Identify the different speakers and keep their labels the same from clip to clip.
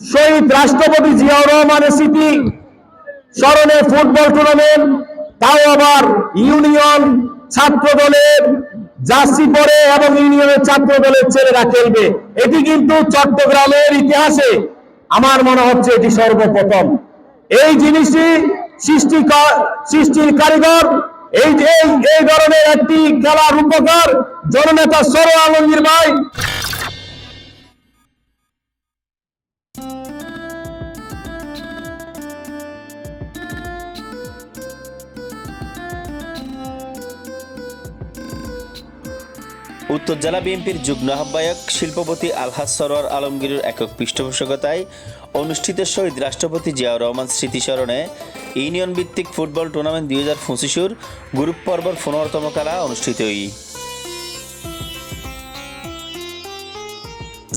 Speaker 1: শহীদ রাষ্ট্রপতি জিয়াউর রহমানের স্মৃতি স্মরণে ফুটবল টুর্নামেন্ট, তাও আবার ইউনিয়ন ছাত্র দলের জার্সি পরে এবং ইউনিয়নের ছাত্র দলের ছেলেরা খেলবে। এটি কিন্তু চট্টগ্রামের ইতিহাসে আমার মনে হচ্ছে এটি সর্বপ্রথম। এই জিনিসটি সৃষ্টি সৃষ্টির কারিগর, এই যে, এই- ধরনের একটি খেলা রূপকার জননেতা সরো আলমগীর ভাই।
Speaker 2: উত্তর জেলা বিএনপির যুগ্ম আহ্বায়ক শিল্পপতি আলহাজ সরোয়ার আলমগীরের একক পৃষ্ঠপোষকতায় অনুষ্ঠিত শহীদ রাষ্ট্রপতি জিয়াউর রহমান স্মৃতিস্মরণে ইউনিয়ন ভিত্তিক ফুটবল টুর্নামেন্ট দুই হাজার পঁচিশের গ্রুপ পর্বর পনেরোতম খেলা অনুষ্ঠিত হই।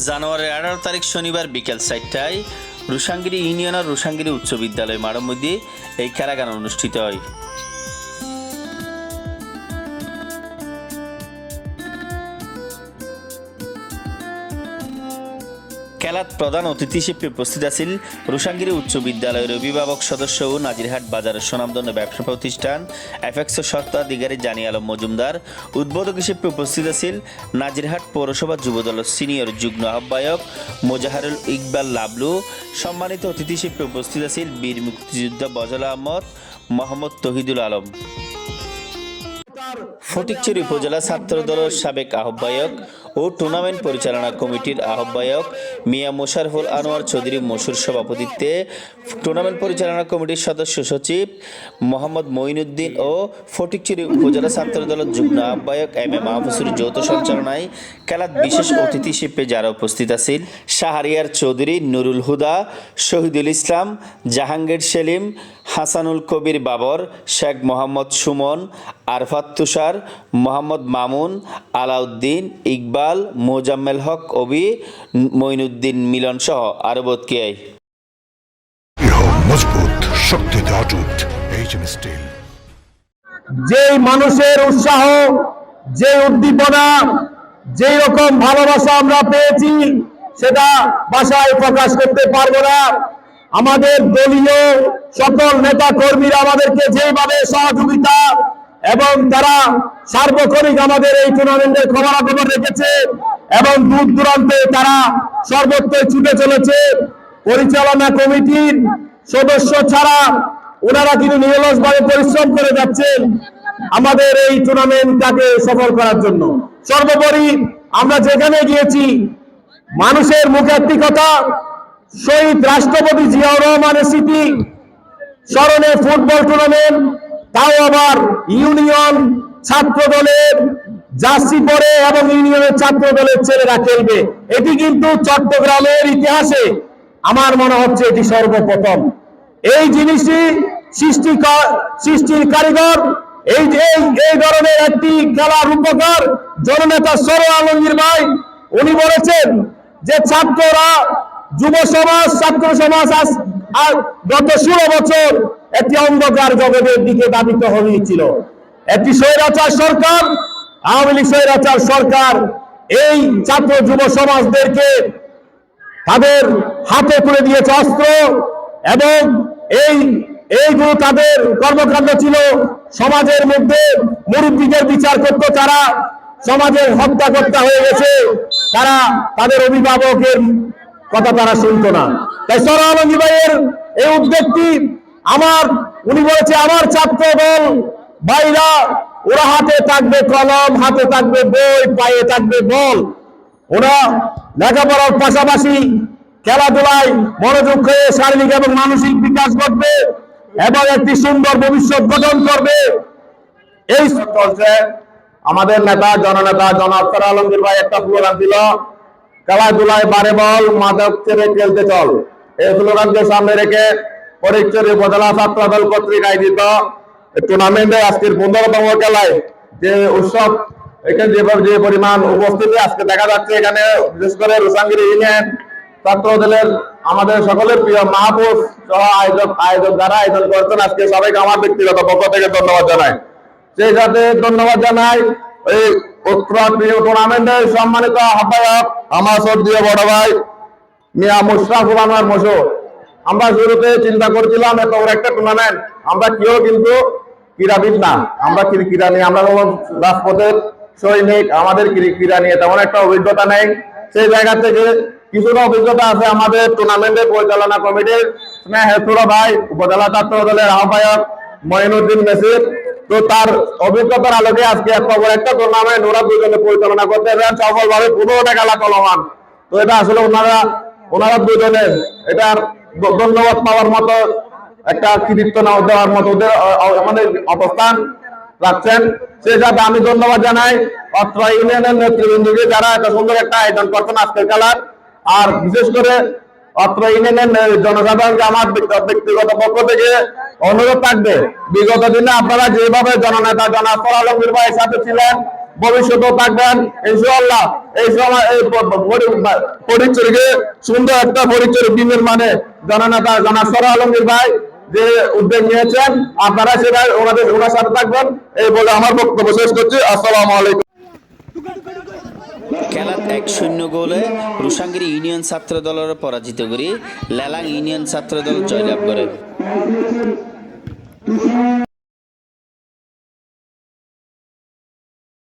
Speaker 2: জানুয়ারির আঠারো তারিখ শনিবার বিকেল চারটায় রুসাঙ্গিরি ইউনিয়নের রুসাঙ্গিরি উচ্চ বিদ্যালয় মাঠের মধ্যে এই খেলাগান অনুষ্ঠিত হয়। খেলাত প্রধান অতিথি হিসেবে উপস্থিত আছেন রুসাঙ্গিরি উচ্চ বিদ্যালয়ের অভিভাবক সদস্য ও নাজিরহাট বাজারের সুনামধন্য ব্যবসা প্রতিষ্ঠান এফএক্সের স্বত্বাধিকারী জানি আলম মজুমদার। উদ্বোধক হিসেবে উপস্থিত আছেন নাজিরহাট পৌরসভা যুবদলের সিনিয়র যুগ্ম আহ্বায়ক মোজাহারুল ইকবাল লাবলু। সম্মানিত অতিথি হিসেবে উপস্থিত আছেন বীর মুক্তিযোদ্ধা বজল আহমদ, মোহাম্মদ তহিদুল আলম। ফটিকচুরি উপজেলা ছাত্র দলের সাবেক আহ্বায়ক ও টুর্নামেন্ট পরিচালনা কমিটির আহ্বায়ক মিয়া মোশারফুল আনোয়ার চৌধুরী মসুর সভাপতিত্বে টুর্নামেন্ট পরিচালনা কমিটির সদস্য সচিব মোহাম্মদ মঈনুদ্দিন ও ফটিকচুরি উপজেলা ছাত্র দলের যুগ্ম আহ্বায়ক এম এ মাহফুসুর যৌথ সঞ্চালনায় খেলার বিশেষ অতিথি হিসেবে যারা উপস্থিত আছেন, শাহরিয়ার চৌধুরী, নুরুল হুদা, শহীদুল ইসলাম, জাহাঙ্গীর সেলিম হাসানুল কবির বাবর শেখ মোহাম্মদ সুমন আরফাত তুষার মোহাম্মদ মামুন আলাউদ্দিন ইকবাল মোজাম্মেল হক অবি মঈনুদ্দিন মিলন সহ আরও বোধকিয়ায়
Speaker 3: দৃঢ় মজবুত শক্তিতে অটুট এইচ স্টিল
Speaker 1: যেই মানুষের উৎসাহ যে উদ্দীপনা যেই রকম ভালোবাসা আমরা পেয়েছি সেটা ভাষায় প্রকাশ করতে পারব না। আমাদের দলীয় সকল নেতা কর্মীরা আমাদেরকে যেভাবে সহযোগিতা এবং তারা সার্বক্ষণিক আমাদের এই টুর্নামেন্টের খবরাখবর রেখেছে এবং দূর দূরান্তে তারা সর্বত্র ছুটে চলেছে, পরিচালনা কমিটির সদস্য ছাড়া ওনারা কিন্তু নিরলসভাবে পরিশ্রম করে যাচ্ছেন আমাদের এই টুর্নামেন্টটাকে সফল করার জন্য। সর্বোপরি আমরা যেখানে গিয়েছি, মানুষের মুখে একটি কথা শহীদ রাষ্ট্রপতি জিয়াউর রহমানের স্মৃতি, স্মরণে ফুটবল টুর্নামেন্ট, তাও আবার ইউনিয়ন ছাত্র দলের জার্সি পরে এবং ইউনিয়নের ছাত্র দলের ছেলেরা খেলবে। এটি কিন্তু চট্টগ্রামের ইতিহাসে আমার মনে হচ্ছে এটি সর্বপ্রথম। এই জিনিসটি সৃষ্টি সৃষ্টির কারিগর, এই যে, এই- ধরনের একটি খেলা রূপকার জননেতা সরো আলমগীর ভাই, উনি বলেছেন যে ছাত্ররা যুব সমাজ, ছাত্র সমাজ আর গত ষোলো বছর একটি অন্ধকার জগতের দিকে দাবিত হয়েছিল। একটি স্বৈরাচার সরকার, আওয়ামী লীগ স্বৈরাচার সরকার এই ছাত্র যুব সমাজদেরকে তাদের হাতে তুলে দিয়েছে অস্ত্র এবং এই, এইগুলো তাদের কর্মকাণ্ড ছিল সমাজের মধ্যে মুরব্বীদের বিচার করতো তারা, সমাজের হত্যা হত্যাকর্তা হয়ে গেছে, তারা তাদের অভিভাবকের কথা তারা শুনতো না। তাই সরা ভাইয়ের এই উদ্যোগটি আমার, উনি বলেছে, আমার ছাত্র দল, ভাইরা, ওরা হাতে থাকবে কলম, হাতে থাকবে বই, পায়ে থাকবে বল। ওরা লেখাপড়ার পাশাপাশি খেলাধুলায় মনোযোগ হয়ে শারীরিক এবং মানসিক বিকাশ ঘটবে এবং একটি সুন্দর ভবিষ্যৎ গঠন করবে। এই চলছে। আমাদের নেতা, জননেতা জন আফতার আলমগীর ভাই একটা স্লোগান দিল খেলাধুলায় বারে বল, মাদক ছেড়ে খেলতে চল। এই স্লোগানকে সামনে রেখে পরীক্ষার উপজেলা ছাত্র দল কর্তৃক আয়োজিত টুর্নামেন্টে আজকের পনেরোতম খেলায় যে উৎসব, এখানে যেভাবে যে পরিমাণ উপস্থিতি আজকে দেখা যাচ্ছে এখানে, বিশেষ করে রুসাঙ্গিরি ইউনিয়ন ছাত্র দলের আমাদের সকলের প্রিয় মাহবুব সহ আয়োজক আয়োজক যারা আয়োজন করছেন, আজকে সবাইকে আমার ব্যক্তিগত পক্ষ থেকে ধন্যবাদ জানাই। সেই সাথে ধন্যবাদ জানাই এই উত্তরা প্রিয় টুর্নামেন্টের সম্মানিত আহ্বায়ক আমার সর্দীয় বড় ভাই
Speaker 4: মিয়া মুশরাফুল আনোয়ার মশো আমরা শুরুতে চিন্তা করছিলাম এত বড় একটা টুর্নামেন্ট আমরা কেউ কিন্তু ক্রীড়াবিদ না। আমরা ক্রী- ক্রীড়া নিয়ে আমরা যেমন রাজপথের সৈনিক, আমাদের ক্রী- ক্রীড়া নিয়ে তেমন একটা অভিজ্ঞতা নেই। সেই জায়গা থেকে কিছুটা অভিজ্ঞতা আছে আমাদের টুর্নামেন্টের পরিচালনা কমিটির। স্নেহের ছোট ভাই উপজেলা ছাত্র দলের আহ্বায়ক মঈনুদ্দিন মেসির তো তার অভিজ্ঞতার আলোকে আজকে বড় একটা টুর্নামেন্ট ওরা দুজনে পরিচালনা করতে সফলভাবে পনেরোটা খেলা চলমান। তো এটা আসলে ওনারা ওনারা দুজনে এটার ধন্যবাদ পাওয়ার মতো, একটা কৃতিত্ব না দেওয়ার মতো ওদের আমাদের অবস্থান রাখছেন। সেই সাথে আমি ধন্যবাদ জানাই অত্র ইউনিয়নের নেতৃবৃন্দকে যারা এত সুন্দর একটা আয়োজন করছেন আজকের খেলার। আর বিশেষ করে অত্র ইউনিয়নের জনসাধারণকে আমার ব্যক্তিগত পক্ষ থেকে অনুরোধ থাকবে। বিগত দিনে আপনারা যেভাবে জননেতা জনাস্তর আলমগীর ভাইয়ের সাথে ছিলেন, ভবিষ্যতেও থাকবেন। ইনশাআল্লাহ এই সময় এই পরিচয়কে সুন্দর একটা পরিচয় বিনির্মাণে জননেতা জনাস্তর আলমগীর ভাই যে উদ্যোগ নিয়েছেন, আপনারা সেটা ওনাদের ওনার সাথে থাকবেন। এই বলে আমার বক্তব্য শেষ করছি। আসসালামু আলাইকুম।
Speaker 2: খেলাত এক শূন্য গোলে রুসাঙ্গিরি ইউনিয়ন ছাত্র দলের পরাজিত করে লেলাং ইউনিয়ন ছাত্র দল জয়লাভ করে।